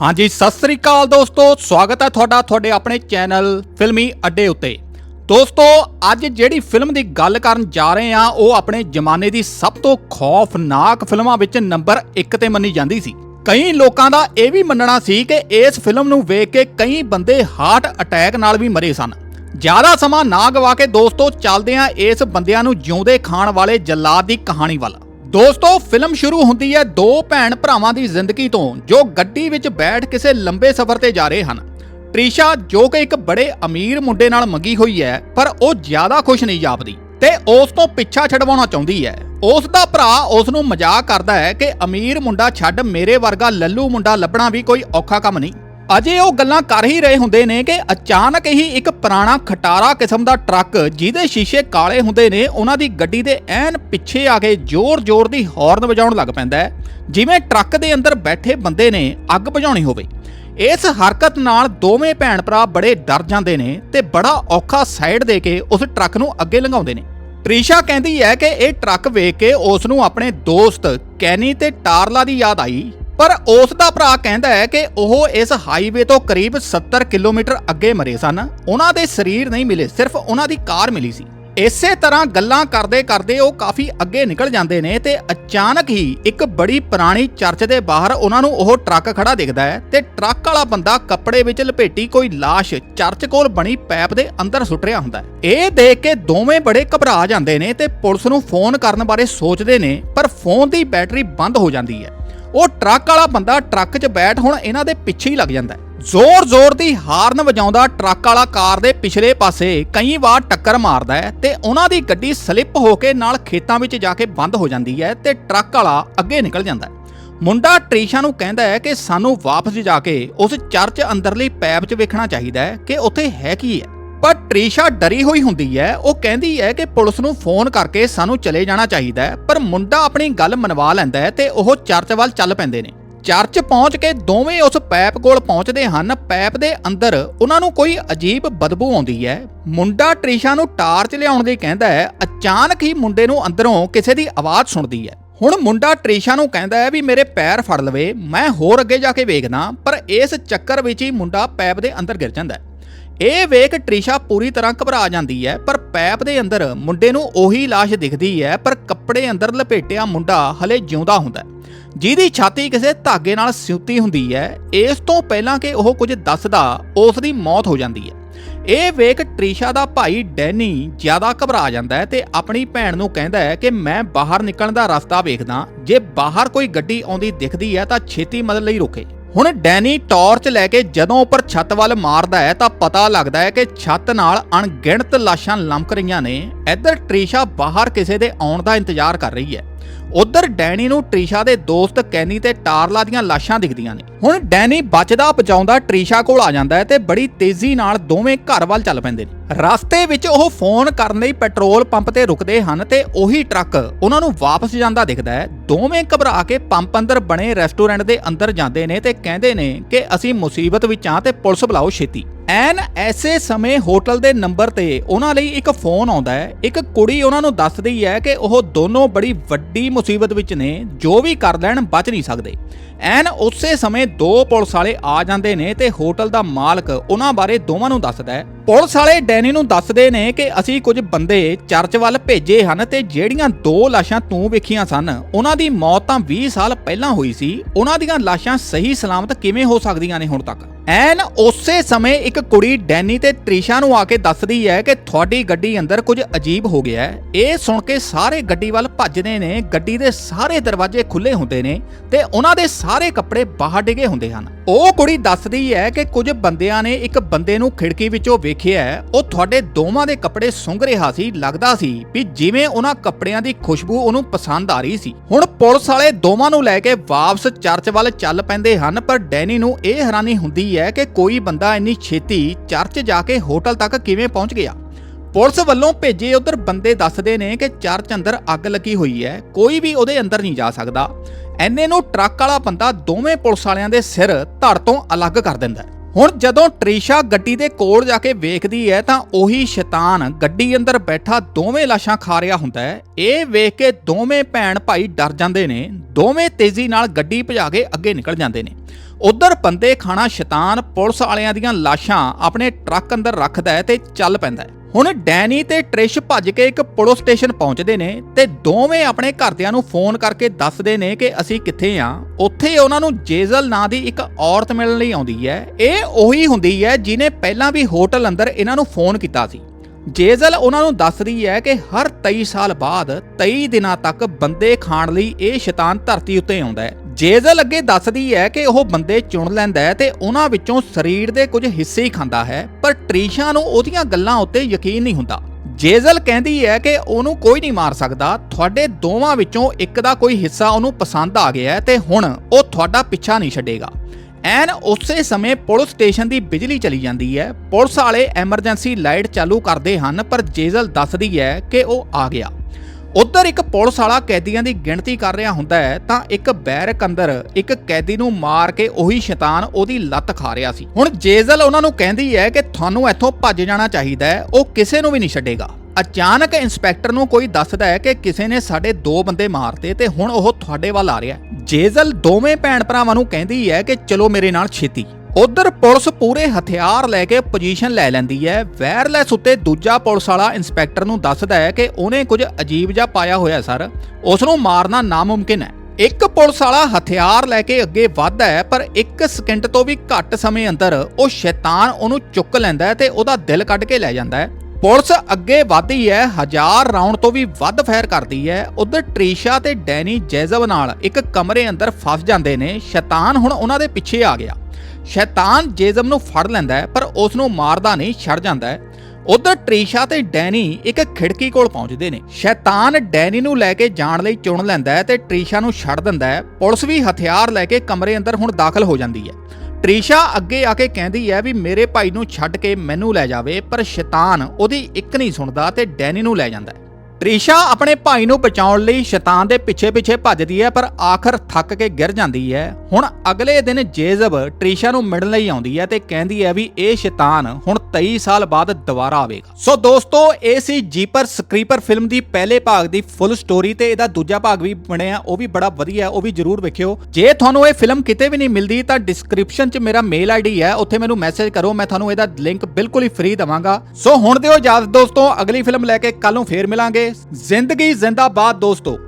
ਹਾਂਜੀ, ਸਤਿ ਸ੍ਰੀ ਅਕਾਲ ਦੋਸਤੋ, ਸਵਾਗਤ ਹੈ ਤੁਹਾਡਾ ਤੁਹਾਡੇ ਆਪਣੇ ਚੈਨਲ ਫਿਲਮੀ ਅੱਡੇ ਉੱਤੇ। ਦੋਸਤੋ, ਅੱਜ ਜਿਹੜੀ ਫਿਲਮ ਦੀ ਗੱਲ ਕਰਨ ਜਾ ਰਹੇ ਹਾਂ, ਉਹ ਆਪਣੇ ਜ਼ਮਾਨੇ ਦੀ ਸਭ ਤੋਂ ਖੌਫਨਾਕ ਫਿਲਮਾਂ ਵਿੱਚ ਨੰਬਰ 1 ਤੇ ਮੰਨੀ ਜਾਂਦੀ ਸੀ। ਕਈ ਲੋਕਾਂ ਦਾ ਇਹ ਵੀ ਮੰਨਣਾ ਸੀ ਕਿ ਇਸ ਫਿਲਮ ਨੂੰ ਵੇਖ ਕੇ ਕਈ ਬੰਦੇ ਹਾਰਟ ਅਟੈਕ ਨਾਲ ਵੀ ਮਰੇ ਸਨ। ਜ਼ਿਆਦਾ ਸਮਾਂ ਨਾ ਗਵਾ ਕੇ ਦੋਸਤੋ, ਚੱਲਦੇ ਹਾਂ ਇਸ ਬੰਦਿਆਂ ਨੂੰ ਜਿਉਂਦੇ ਖਾਣ ਵਾਲੇ ਜੱਲਾਦ ਦੀ ਕਹਾਣੀ ਵੱਲ। ਦੋਸਤੋ, ਫਿਲਮ ਸ਼ੁਰੂ ਹੁੰਦੀ ਹੈ ਦੋ ਭੈਣ ਭਰਾਵਾਂ ਦੀ ਜ਼ਿੰਦਗੀ ਤੋਂ, ਜੋ ਗੱਡੀ ਵਿੱਚ ਬੈਠ ਕਿਸੇ ਲੰਬੇ ਸਫ਼ਰ ਤੇ ਜਾ ਰਹੇ ਹਨ। ਟ੍ਰਿਸ਼ਾ ਜੋ ਕਿ ਇੱਕ ਬੜੇ ਅਮੀਰ ਮੁੰਡੇ ਨਾਲ ਮੰਗੀ ਹੋਈ ਹੈ, ਪਰ ਉਹ ਜ਼ਿਆਦਾ ਖੁਸ਼ ਨਹੀਂ ਜਾਪਦੀ ਤੇ ਉਸ ਤੋਂ ਪਿੱਛਾ ਛਡਵਾਉਣਾ ਚਾਹੁੰਦੀ ਹੈ। ਉਸ ਦਾ ਭਰਾ ਉਸ ਨੂੰ ਮਜ਼ਾਕ ਕਰਦਾ ਹੈ ਕਿ ਅਮੀਰ ਮੁੰਡਾ ਛੱਡ ਮੇਰੇ ਵਰਗਾ ਲੱਲੂ ਮੁੰਡਾ ਲੱਭਣਾ ਵੀ ਕੋਈ ਔਖਾ ਕੰਮ ਨਹੀਂ। ਅਜੇ ਉਹ ਗੱਲਾਂ ਕਰ ਹੀ ਰਹੇ ਹੁੰਦੇ ਨੇ ਕਿ ਅਚਾਨਕ ਹੀ ਇੱਕ ਪੁਰਾਣਾ ਖਟਾਰਾ ਕਿਸਮ ਦਾ ਟਰੱਕ ਜਿਹਦੇ ਸ਼ੀਸ਼ੇ ਕਾਲੇ ਹੁੰਦੇ ਨੇ, ਉਹਨਾਂ ਦੀ ਗੱਡੀ ਦੇ ਐਨ ਪਿੱਛੇ ਆ ਕੇ ਜ਼ੋਰ-ਜ਼ੋਰ ਦੀ ਹਾਰਨ ਵਜਾਉਣ ਲੱਗ ਪੈਂਦਾ ਹੈ। ਜਿਵੇਂ ਟਰੱਕ ਦੇ ਅੰਦਰ ਬੈਠੇ ਬੰਦੇ ਨੇ ਅੱਗ ਬੁਝਾਉਣੀ ਹੋਵੇ। ਇਸ ਹਰਕਤ ਨਾਲ ਦੋਵੇਂ ਭੈਣ ਭਰਾ ਬੜੇ ਡਰ ਜਾਂਦੇ ਨੇ ਤੇ ਬੜਾ ਔਖਾ ਸਾਈਡ ਦੇ ਕੇ ਉਸ ਟਰੱਕ ਨੂੰ ਅੱਗੇ ਲੰਘਾਉਂਦੇ ਨੇ। ਟ੍ਰਿਸ਼ਾ ਕਹਿੰਦੀ ਹੈ ਕਿ ਇਹ ਟਰੱਕ ਵੇਖ ਕੇ ਉਸ ਨੂੰ ਆਪਣੇ ਦੋਸਤ ਕੈਨੀ ਤੇ ਟਾਰਲਾ ਦੀ ਯਾਦ ਆਈ। ਪਰ ਉਸ ਦਾ ਭਰਾ ਕਹਿੰਦਾ ਹੈ ਕਿ ਉਹ ਇਸ ਹਾਈਵੇ ਤੋਂ ਕਰੀਬ 70 ਕਿਲੋਮੀਟਰ ਅੱਗੇ ਮਰੇ ਸਨ। ਉਹਨਾਂ ਦੇ ਸਰੀਰ ਨਹੀਂ ਮਿਲੇ, ਸਿਰਫ ਉਹਨਾਂ ਦੀ ਕਾਰ ਮਿਲੀ ਸੀ। ਇਸੇ ਤਰ੍ਹਾਂ ਗੱਲਾਂ ਕਰਦੇ ਕਰਦੇ ਉਹ ਕਾਫੀ ਅੱਗੇ ਨਿਕਲ ਜਾਂਦੇ ਨੇ ਤੇ ਅਚਾਨਕ ਹੀ ਇੱਕ ਬੜੀ ਪੁਰਾਣੀ ਚਰਚ ਦੇ ਬਾਹਰ ਉਹਨਾਂ ਨੂੰ ਉਹ ਟਰੱਕ ਖੜਾ ਦਿਖਦਾ ਹੈ ਤੇ ਟਰੱਕ ਵਾਲਾ ਬੰਦਾ ਕੱਪੜੇ ਵਿੱਚ ਲਪੇਟੀ ਕੋਈ ਲਾਸ਼ ਚਰਚ ਕੋਲ ਬਣੀ ਪੈਪ ਦੇ ਅੰਦਰ ਸੁੱਟ ਰਿਹਾ ਹੁੰਦਾ ਹੈ। ਇਹ ਦੇਖ ਕੇ ਦੋਵੇਂ ਬੜੇ ਘਬਰਾ ਜਾਂਦੇ ਨੇ ਤੇ ਪੁਲਿਸ ਨੂੰ ਫੋਨ ਕਰਨ ਬਾਰੇ ਸੋਚਦੇ ਨੇ, ਪਰ ਫੋਨ ਦੀ ਬੈਟਰੀ ਬੰਦ ਹੋ ਜਾਂਦੀ ਹੈ। ਉਹ ਟਰੱਕ ਵਾਲਾ ਬੰਦਾ ਟਰੱਕ 'ਚ ਬੈਠ ਹੁਣ ਇਹਨਾਂ ਦੇ ਪਿੱਛੇ ਹੀ ਲੱਗ ਜਾਂਦਾ ਹੈ। ਜ਼ੋਰ-ਜ਼ੋਰ ਦੀ ਹਾਰਨ ਵਜਾਉਂਦਾ ਟਰੱਕ ਵਾਲਾ ਕਾਰ ਦੇ ਪਿਛਲੇ ਪਾਸੇ ਕਈ ਵਾਰ ਟੱਕਰ ਮਾਰਦਾ ਹੈ ਤੇ ਉਹਨਾਂ ਦੀ ਗੱਡੀ ਸਲਿੱਪ ਹੋ ਕੇ ਨਾਲ ਖੇਤਾਂ ਵਿੱਚ ਜਾ ਕੇ ਬੰਦ ਹੋ ਜਾਂਦੀ ਹੈ ਤੇ ਟਰੱਕ ਵਾਲਾ ਅੱਗੇ ਨਿਕਲ ਜਾਂਦਾ ਹੈ। ਮੁੰਡਾ ਟ੍ਰੀਸ਼ਾ ਨੂੰ ਕਹਿੰਦਾ ਹੈ ਕਿ ਸਾਨੂੰ ਵਾਪਸ ਜਾ ਕੇ ਉਸ ਚਰਚ ਅੰਦਰਲੀ ਪੈਪ 'ਚ ਵੇਖਣਾ ਚਾਹੀਦਾ ਹੈ ਕਿ ਉੱਥੇ ਹੈ ਕੀ ਹੈ। ਪਰ ਟ੍ਰੀਸ਼ਾ ਡਰੀ ਹੋਈ ਹੁੰਦੀ ਹੈ। ਉਹ ਕਹਿੰਦੀ ਹੈ ਕਿ ਪੁਲਿਸ ਨੂੰ ਫੋਨ ਕਰਕੇ ਸਾਨੂੰ ਚਲੇ ਜਾਣਾ ਚਾਹੀਦਾ ਹੈ, ਪਰ ਮੁੰਡਾ ਆਪਣੀ ਗੱਲ ਮਨਵਾ ਲੈਂਦਾ ਹੈ ਤੇ ਉਹ ਚਰਚ ਵੱਲ ਚੱਲ ਪੈਂਦੇ ਨੇ। ਚਰਚ ਪਹੁੰਚ ਕੇ ਦੋਵੇਂ ਉਸ ਪੈਪ ਕੋਲ ਪਹੁੰਚਦੇ ਹਨ। ਪੈਪ ਦੇ ਅੰਦਰ ਉਹਨਾਂ ਨੂੰ ਕੋਈ ਅਜੀਬ ਬਦਬੂ ਆਉਂਦੀ ਹੈ। ਮੁੰਡਾ ਟ੍ਰੀਸ਼ਾ ਨੂੰ ਟਾਰਚ ਲਿਆਉਣ ਦੀ ਕਹਿੰਦਾ ਹੈ, ਅਚਾਨਕ ਹੀ ਮੁੰਡੇ ਨੂੰ ਅੰਦਰੋਂ ਕਿਸੇ ਦੀ ਆਵਾਜ਼ ਸੁਣਦੀ ਹੈ। ਹੁਣ ਮੁੰਡਾ ਟ੍ਰੀਸ਼ਾ ਨੂੰ ਕਹਿੰਦਾ ਹੈ ਵੀ ਮੇਰੇ ਪੈਰ ਫੜ ਲਵੇ, ਮੈਂ ਹੋਰ ਅੱਗੇ ਜਾ ਕੇ ਵੇਖਦਾ, ਪਰ ਇਸ ਚੱਕਰ ਵਿੱਚ ਹੀ ਮੁੰਡਾ ਪੈਪ ਦੇ ਅੰਦਰ ਗਿਰ ਜਾਂਦਾ ਹੈ। ਇਹ ਵੇਖ ਟ੍ਰਿਸ਼ਾ ਪੂਰੀ ਤਰ੍ਹਾਂ ਘਬਰਾ ਜਾਂਦੀ ਹੈ, ਪਰ ਪੈਪ ਦੇ ਅੰਦਰ ਮੁੰਡੇ ਨੂੰ ਉਹੀ ਲਾਸ਼ ਦਿਖਦੀ ਹੈ, ਪਰ ਕੱਪੜੇ ਅੰਦਰ ਲਪੇਟਿਆ ਮੁੰਡਾ ਹਲੇ ਜਿਉਂਦਾ ਹੁੰਦਾ ਜਿਹਦੀ ਛਾਤੀ ਕਿਸੇ ਧਾਗੇ ਨਾਲ ਸਿਉਂਤੀ ਹੁੰਦੀ ਹੈ, ਇਸ ਤੋਂ ਪਹਿਲਾਂ ਕਿ ਉਹ ਕੁਝ ਦੱਸਦਾ, ਉਸ ਦੀ ਮੌਤ ਹੋ ਜਾਂਦੀ ਹੈ। ਇਹ ਵੇਖ ਟ੍ਰਿਸ਼ਾ ਦਾ ਭਾਈ ਡੈਨੀ ਜ਼ਿਆਦਾ ਘਬਰਾ ਜਾਂਦਾ ਹੈ ਤੇ ਆਪਣੀ ਭੈਣ ਨੂੰ ਕਹਿੰਦਾ ਹੈ ਕਿ ਮੈਂ ਬਾਹਰ ਨਿਕਲਣ ਦਾ ਰਸਤਾ ਵੇਖਦਾ, ਜੇ ਬਾਹਰ ਕੋਈ ਗੱਡੀ ਆਉਂਦੀ ਦਿਖਦੀ ਹੈ ਤਾਂ ਛੇਤੀ ਮਦਦ ਲਈ ਰੁਕੇ। ਹੁਣ ਡੈਨੀ ਟਾਰਚ ਲੈ ਕੇ ਜਦੋਂ ਉੱਪਰ ਛੱਤ ਵੱਲ ਮਾਰਦਾ ਹੈ ਤਾਂ ਪਤਾ ਲੱਗਦਾ ਹੈ ਕਿ ਛੱਤ ਨਾਲ ਅਣਗਿਣਤ ਲਾਸ਼ਾਂ ਲਮਕ ਰਹੀਆਂ ਨੇ। ਇੱਧਰ ਟ੍ਰੀਸ਼ਾ ਬਾਹਰ ਕਿਸੇ ਦੇ ਆਉਣ ਦਾ ਇੰਤਜ਼ਾਰ ਕਰ ਰਹੀ ਹੈ। ਉਧਰ ਡੈਨੀ ਨੂੰ ਟ੍ਰੀਸ਼ਾ ਦੇ ਦੋਸਤ ਕੈਨੀ ਤੇ ਟਾਰਲਾ ਦੀਆਂ ਲਾਸ਼ਾਂ ਦਿਖਦੀਆਂ ਨੇ। ਹੁਣ ਡੈਨੀ ਬਚਦਾ ਬਚਾਉਂਦਾ ਟ੍ਰੀਸ਼ਾ ਕੋਲ ਆ ਜਾਂਦਾ ਹੈ ਤੇ ਬੜੀ ਤੇਜ਼ੀ ਨਾਲ ਦੋਵੇਂ ਘਰ ਵੱਲ ਚੱਲ ਪੈਂਦੇ ਨੇ। ਰਸਤੇ ਵਿੱਚ ਉਹ ਫੋਨ ਕਰਨ ਲਈ ਪੈਟਰੋਲ ਪੰਪ ਤੇ ਰੁਕਦੇ ਹਨ ਤੇ ਉਹੀ ਟਰੱਕ ਉਹਨਾਂ ਨੂੰ ਵਾਪਸ ਜਾਂਦਾ ਦਿਖਦਾ ਹੈ। ਦੋਵੇਂ ਘਬਰਾ ਕੇ ਪੰਪ ਅੰਦਰ ਬਣੇ ਰੈਸਟੋਰੈਂਟ ਦੇ ਅੰਦਰ ਜਾਂਦੇ ਨੇ ਤੇ ਕਹਿੰਦੇ ਨੇ ਕਿ ਅਸੀਂ ਮੁਸੀਬਤ ਵਿੱਚ ਆ ਤੇ ਪੁਲਿਸ ਬੁਲਾਓ ਛੇਤੀ। ਐਨ ਐਸੇ ਸਮੇਂ ਹੋਟਲ ਦੇ ਨੰਬਰ ਤੇ ਉਹਨਾਂ ਲਈ ਇੱਕ ਫੋਨ ਆਉਂਦਾ ਹੈ। ਇੱਕ ਕੁੜੀ ਉਹਨਾਂ ਨੂੰ ਦੱਸਦੀ ਹੈ ਕਿ ਉਹ ਦੋਨੋਂ ਬੜੀ ਵੱਡੀ ਮੁਸੀਬਤ ਵਿੱਚ ਨੇ, ਜੋ ਵੀ ਕਰ ਲੈਣ ਬਚ ਨਹੀਂ ਸਕਦੇ। ਐਨ ਉਸੇ ਸਮੇਂ ਦੋ ਪੁਲਿਸ ਵਾਲੇ ਆ ਜਾਂਦੇ ਨੇ ਤੇ ਹੋਟਲ ਦਾ ਮਾਲਕ ਉਹਨਾਂ ਬਾਰੇ ਦੋਵਾਂ ਨੂੰ ਦੱਸਦਾ ਹੈ। ਪੁਲਿਸ ਵਾਲੇ ਡੈਨੀ ਨੂੰ ਦੱਸਦੇ ਨੇ ਕਿ ਅਸੀਂ ਕੁਝ ਬੰਦੇ ਚਰਚ ਵੱਲ ਭੇਜੇ ਹਨ ਤੇ ਜਿਹੜੀਆਂ ਦੋ ਲਾਸ਼ਾਂ ਤੂੰ ਵੇਖੀਆਂ ਸਨ, ਉਹਨਾਂ ਦੀ ਮੌਤ ਤਾਂ 20 ਸਾਲ ਪਹਿਲਾਂ ਹੋਈ ਸੀ। ਉਹਨਾਂ ਦੀਆਂ ਲਾਸ਼ਾਂ ਸਹੀ ਸਲਾਮਤ ਕਿਵੇਂ ਹੋ ਸਕਦੀਆਂ ਨੇ ਹੁਣ ਤੱਕ? ਐਨ ਉਸੇ ਸਮੇਂ ਇੱਕ ਕੁੜੀ ਡੈਨੀ ਤੇ ਤ੍ਰਿਸ਼ਾ ਨੂੰ ਆ ਕੇ ਦੱਸਦੀ ਹੈ ਕਿ ਤੁਹਾਡੀ ਗੱਡੀ ਅੰਦਰ ਕੁਝ ਅਜੀਬ ਹੋ ਗਿਆ ਹੈ। ਇਹ ਸੁਣ ਕੇ ਸਾਰੇ ਗੱਡੀ ਵੱਲ ਭੱਜਦੇ ਨੇ, ਗੱਡੀ ਦੇ ਸਾਰੇ ਦਰਵਾਜ਼ੇ ਖੁੱਲੇ ਹੁੰਦੇ ਨੇ ਤੇ ਉਹਨਾਂ ਦੇ ਸਾਰੇ ਕੱਪੜੇ ਬਾਹਰ ਡਿੱਗੇ ਹੁੰਦੇ ਹਨ। ਉਹ ਕੁੜੀ ਦੱਸਦੀ ਹੈ ਕਿ ਕੁਝ ਬੰਦਿਆਂ ਨੇ ਇੱਕ ਬੰਦੇ ਨੂੰ ਖਿੜਕੀ ਵਿੱਚੋਂ ਵੇਖਿਆ। ਉਹ ਤੁਹਾਡੇ ਦੋਵਾਂ ਦੇ ਕੱਪੜੇ ਸੁੰਘ ਰਿਹਾ ਸੀ, ਲੱਗਦਾ ਸੀ ਵੀ ਜਿਵੇਂ ਉਹਨਾਂ ਕੱਪੜਿਆਂ ਦੀ ਖੁਸ਼ਬੂ ਉਹਨੂੰ ਪਸੰਦ ਆ ਰਹੀ ਸੀ। ਹੁਣ ਪੁਲਿਸ ਵਾਲੇ ਦੋਵਾਂ ਨੂੰ ਲੈ ਕੇ ਵਾਪਸ ਚਰਚ ਵੱਲ ਚੱਲ ਪੈਂਦੇ ਹਨ, ਪਰ ਡੈਨੀ ਨੂੰ ਇਹ ਹੈਰਾਨੀ ਹੁੰਦੀ ਹੈ ਕਿ ਕੋਈ ਬੰਦਾ ਇੰਨੀ ਛੇਤੀ ਚਰਚ ਜਾ ਕੇ ਹੋਟਲ ਤੱਕ ਕਿਵੇਂ ਪਹੁੰਚ ਗਿਆ? ਪੁਲਿਸ ਵੱਲੋਂ ਭੇਜੇ ਉਧਰ ਬੰਦੇ ਦੱਸਦੇ ਨੇ ਕਿ ਚਰਚ ਅੰਦਰ ਅੱਗ ਲੱਗੀ ਹੋਈ ਹੈ, ਕੋਈ ਵੀ ਉਹਦੇ ਅੰਦਰ ਨਹੀਂ ਜਾ ਸਕਦਾ। ਐਨੇ ਨੂੰ ਟਰੱਕ ਵਾਲਾ ਬੰਦਾ ਦੋਵੇਂ ਪੁਲਿਸ ਵਾਲਿਆਂ ਦੇ ਸਿਰ ਧੜ ਤੋਂ ਅਲੱਗ ਕਰ ਦਿੰਦਾ ਹੈ। ਹੁਣ ਜਦੋਂ ਟ੍ਰਿਸ਼ਾ ਗੱਡੀ ਦੇ ਕੋਲ ਜਾ ਕੇ ਵੇਖਦੀ ਹੈ ਤਾਂ ਉਹੀ ਸ਼ੈਤਾਨ ਗੱਡੀ ਅੰਦਰ ਬੈਠਾ ਦੋਵੇਂ ਲਾਸ਼ਾਂ ਖਾ ਰਿਹਾ ਹੁੰਦਾ ਹੈ। ਇਹ ਵੇਖ ਕੇ ਦੋਵੇਂ ਭੈਣ ਭਾਈ ਡਰ ਜਾਂਦੇ ਨੇ। ਦੋਵੇਂ ਤੇਜ਼ੀ ਨਾਲ ਗੱਡੀ ਭਜਾ ਕੇ ਅੱਗੇ ਨਿਕਲ ਜਾਂਦੇ ਨੇ। ਉਧਰ ਬੰਦੇ ਖਾਣਾ ਸ਼ੈਤਾਨ ਪੁਲਿਸ ਵਾਲਿਆਂ ਦੀਆਂ ਲਾਸ਼ਾਂ ਆਪਣੇ ਟਰੱਕ ਅੰਦਰ ਰੱਖਦਾ ਹੈ ਤੇ ਚੱਲ ਪੈਂਦਾ ਹੈ। ਹੁਣ ਡੈਨੀ ਤੇ ਟ੍ਰਿਸ਼ ਭੱਜ ਕੇ ਇੱਕ ਪੁਲਿਸ ਸਟੇਸ਼ਨ ਪਹੁੰਚਦੇ ਨੇ ਤੇ ਦੋਵੇਂ ਆਪਣੇ ਘਰਦਿਆਂ ਨੂੰ ਫੋਨ ਕਰਕੇ ਦੱਸਦੇ ਨੇ ਕਿ ਅਸੀਂ ਕਿੱਥੇ ਆ। ਉੱਥੇ ਉਹਨਾਂ ਨੂੰ ਜੇਜ਼ਲ ਨਾਂ ਦੀ ਇੱਕ ਔਰਤ ਮਿਲਣ ਲਈ ਆਉਂਦੀ ਹੈ। ਇਹ ਉਹੀ ਹੁੰਦੀ ਹੈ ਜਿਨੇ ਪਹਿਲਾਂ ਵੀ ਹੋਟਲ ਅੰਦਰ ਇਹਨਾਂ ਨੂੰ ਫੋਨ ਕੀਤਾ ਸੀ। ਜੇਜ਼ਲ ਉਹਨਾਂ ਨੂੰ ਦੱਸਦੀ ਹੈ ਕਿ ਹਰ 23 ਸਾਲ ਬਾਅਦ 23 ਦਿਨਾਂ ਤੱਕ ਬੰਦੇ ਖਾਣ ਲਈ ਇਹ ਸ਼ੈਤਾਨ ਧਰਤੀ ਉੱਤੇ ਆਉਂਦਾ ਹੈ। ਜੇਜ਼ਲ ਅੱਗੇ ਦੱਸਦੀ ਹੈ ਕਿ ਉਹ ਬੰਦੇ ਚੁਣ ਲੈਂਦਾ ਹੈ ਤੇ ਉਹਨਾਂ ਵਿੱਚੋਂ ਸਰੀਰ ਦੇ ਕੁਝ ਹਿੱਸੇ ਹੀ ਖਾਂਦਾ ਹੈ, ਪਰ ਟ੍ਰੀਸ਼ਾ ਨੂੰ ਉਹਦੀਆਂ ਗੱਲਾਂ ਉੱਤੇ ਯਕੀਨ ਨਹੀਂ ਹੁੰਦਾ। ਜੇਜ਼ਲ ਕਹਿੰਦੀ ਹੈ ਕਿ ਉਹਨੂੰ ਕੋਈ ਨਹੀਂ ਮਾਰ ਸਕਦਾ, ਤੁਹਾਡੇ ਦੋਵਾਂ ਵਿੱਚੋਂ ਇੱਕ ਦਾ ਕੋਈ ਹਿੱਸਾ ਉਹਨੂੰ ਪਸੰਦ ਆ ਗਿਆ ਹੈ ਤੇ ਹੁਣ ਉਹ ਤੁਹਾਡਾ ਪਿੱਛਾ ਨਹੀਂ ਛੱਡੇਗਾ। ਐਨ ਉਸੇ ਸਮੇਂ ਪੁਲਿਸ ਸਟੇਸ਼ਨ ਦੀ ਬਿਜਲੀ ਚਲੀ ਜਾਂਦੀ ਹੈ, ਪੁਲਿਸ ਵਾਲੇ ਐਮਰਜੈਂਸੀ ਲਾਈਟ ਚਾਲੂ ਕਰਦੇ ਹਨ, ਪਰ ਜੇਜ਼ਲ ਦੱਸਦੀ ਹੈ ਕਿ ਉਹ ਆ ਗਿਆ। ਉਧਰ ਇੱਕ ਪੁਲਿਸ ਵਾਲਾ ਕੈਦੀਆਂ ਦੀ ਗਿਣਤੀ ਕਰ ਰਿਹਾ ਹੁੰਦਾ ਹੈ, ਤਾਂ ਇੱਕ ਬੈਰਕ ਅੰਦਰ ਇੱਕ ਕੈਦੀ ਨੂੰ ਮਾਰ ਕੇ ਉਹੀ ਸ਼ੈਤਾਨ ਉਹਦੀ ਲੱਤ ਖਾ ਰਿਹਾ ਸੀ। ਹੁਣ ਜੇਜ਼ਲ ਉਹਨਾਂ ਨੂੰ ਕਹਿੰਦੀ ਹੈ ਕਿ ਤੁਹਾਨੂੰ ਇੱਥੋਂ ਭੱਜ ਜਾਣਾ ਚਾਹੀਦਾ ਹੈ, ਉਹ ਕਿਸੇ ਨੂੰ ਵੀ ਨਹੀਂ ਛੱਡੇਗਾ। ਅਚਾਨਕ ਇੰਸਪੈਕਟਰ ਨੂੰ ਕੋਈ ਦੱਸਦਾ ਹੈ ਕਿ ਕਿਸੇ ਨੇ ਸਾਡੇ ਦੋ ਬੰਦੇ ਮਾਰਤੇ ਤੇ ਹੁਣ ਉਹ ਤੁਹਾਡੇ ਵੱਲ ਆ ਰਿਹਾ ਹੈ। ਜੇਜ਼ਲ ਦੋਵੇਂ ਭੈਣ ਭਰਾਵਾਂ ਨੂੰ ਕਹਿੰਦੀ ਹੈ ਕਿ ਚਲੋ ਮੇਰੇ ਨਾਲ ਛੇਤੀ। ਉਧਰ ਪੁਲਿਸ ਪੂਰੇ ਹਥਿਆਰ ਲੈ ਕੇ ਪੋਜੀਸ਼ਨ ਲੈ ਲੈਂਦੀ ਹੈ। ਵਾਇਰਲੈਸ ਉੱਤੇ ਦੂਜਾ ਪੁਲਿਸ ਵਾਲਾ ਇੰਸਪੈਕਟਰ ਨੂੰ ਦੱਸਦਾ ਹੈ ਕਿ ਉਹਨੇ ਕੁਝ ਅਜੀਬ ਜਿਹਾ ਪਾਇਆ ਹੋਇਆ ਸਰ। ਉਸ ਨੂੰ ਮਾਰਨਾ ਨਾਮੁਮਕਿਨ ਹੈ। ਇੱਕ ਪੁਲਿਸ ਵਾਲਾ ਹਥਿਆਰ ਲੈ ਕੇ ਅੱਗੇ ਵੱਧਦਾ ਹੈ, ਪਰ 1 ਸਕਿੰਟ ਤੋਂ ਵੀ ਘੱਟ ਸਮੇਂ ਅੰਦਰ ਉਹ ਸ਼ੈਤਾਨ ਉਹਨੂੰ ਚੁੱਕ ਲੈਂਦਾ ਹੈ ਤੇ ਉਹਦਾ ਦਿਲ ਕੱਢ ਕੇ ਲੈ ਜਾਂਦਾ ਹੈ। ਪੁਲਿਸ ਅੱਗੇ ਵਧਦੀ ਹੈ, ਹਜ਼ਾਰ ਰਾਉਂਡ ਤੋਂ ਵੀ ਵੱਧ ਫਾਇਰ ਕਰਦੀ ਹੈ। ਉਧਰ ਟ੍ਰੀਸ਼ਾ ਤੇ ਡੈਨੀ ਜੈਜ਼ਬ ਨਾਲ ਇੱਕ ਕਮਰੇ ਅੰਦਰ ਫਸ ਜਾਂਦੇ ਨੇ। ਸ਼ੈਤਾਨ ਹੁਣ ਉਹਨਾਂ ਦੇ ਪਿੱਛੇ ਆ ਗਿਆ। ਸ਼ੈਤਾਨ ਜੇਜ਼ਮ ਨੂੰ ਫੜ ਲੈਂਦਾ ਹੈ, ਪਰ ਉਸ ਨੂੰ ਮਾਰਦਾ ਨਹੀਂ, ਛੱਡ ਜਾਂਦਾ ਹੈ। ਉਧਰ ਟ੍ਰੀਸ਼ਾ ਤੇ ਡੈਨੀ ਇੱਕ ਖਿੜਕੀ ਕੋਲ ਪਹੁੰਚਦੇ ਨੇ। ਸ਼ੈਤਾਨ ਡੈਨੀ ਨੂੰ ਲੈ ਕੇ ਜਾਣ ਲਈ ਚੁਣ ਲੈਂਦਾ ਹੈ ਤੇ ਟ੍ਰੀਸ਼ਾ ਨੂੰ ਛੱਡ ਦਿੰਦਾ ਹੈ। ਪੁਲਿਸ ਵੀ ਹਥਿਆਰ ਲੈ ਕੇ ਕਮਰੇ ਅੰਦਰ ਹੁਣ ਦਾਖਲ ਹੋ ਜਾਂਦੀ ਹੈ। ਟ੍ਰੀਸ਼ਾ ਅੱਗੇ ਆ ਕੇ ਕਹਿੰਦੀ ਹੈ ਵੀ ਮੇਰੇ ਭਾਈ ਨੂੰ ਛੱਡ ਕੇ ਮੈਨੂੰ ਲੈ ਜਾਵੇ, ਪਰ ਸ਼ੈਤਾਨ ਉਹਦੀ ਇੱਕ ਨਹੀਂ ਸੁਣਦਾ ਤੇ ਡੈਨੀ ਨੂੰ ਲੈ ਜਾਂਦਾ ਹੈ। ਟ੍ਰੀਸ਼ਾ ਆਪਣੇ ਭਾਈ ਨੂੰ ਬਚਾਉਣ ਲਈ ਸ਼ੈਤਾਨ ਦੇ ਪਿੱਛੇ-ਪਿੱਛੇ ਭੱਜਦੀ ਹੈ, ਪਰ ਆਖਰ ਥੱਕ ਕੇ ਗਿਰ ਜਾਂਦੀ ਹੈ। ਹੁਣ ਅਗਲੇ ਦਿਨ ਜੇਜ਼ਬ ਟ੍ਰੀਸ਼ਾ ਨੂੰ ਮਿਲਣ ਲਈ ਆਉਂਦੀ ਹੈ ਤੇ ਕਹਿੰਦੀ ਹੈ ਵੀ ਇਹ ਸ਼ੈਤਾਨ ਹੁਣ 23 ਸਾਲ ਬਾਅਦ ਦੁਬਾਰਾ ਆਵੇਗਾ। ਸੋ ਦੋਸਤੋ, ਇਹ ਸੀ ਜੀਪਰ ਸਕਰੀਪਰ ਫਿਲਮ ਦੀ ਪਹਿਲੇ ਭਾਗ ਦੀ ਫੁੱਲ ਸਟੋਰੀ ਤੇ ਇਹਦਾ ਦੂਜਾ ਭਾਗ ਵੀ ਬਣਿਆ। ਉਹ ਵੀ ਬੜਾ ਵਧੀਆ, ਉਹ ਵੀ ਜਰੂਰ ਵੇਖਿਓ। ਜੇ ਤੁਹਾਨੂੰ ਇਹ ਫਿਲਮ ਕਿਤੇ ਵੀ ਨਹੀਂ ਮਿਲਦੀ ਤਾਂ ਡਿਸਕ੍ਰਿਪਸ਼ਨ 'ਚ ਮੇਰਾ ਮੇਲ ਆਈਡੀ ਹੈ, ਉੱਥੇ ਮੈਨੂੰ ਮੈਸੇਜ ਕਰੋ, ਮੈਂ ਤੁਹਾਨੂੰ ਇਹਦਾ ਲਿੰਕ ਬਿਲਕੁਲ ਹੀ ਫ੍ਰੀ ਦਵਾਂਗਾ। ਸੋ ਹੁਣ ਦਿਓ ਇਜਾਜ਼ਤ ਦੋਸਤੋ, ਅਗਲੀ ਫਿਲਮ ਲੈ ਕੇ ਕੱਲ ਨੂੰ ਫੇਰ ਮਿਲਾਂਗੇ। ਜ਼ਿੰਦਗੀ ਜ਼ਿੰਦਾਬਾਦ ਦੋਸਤੋ।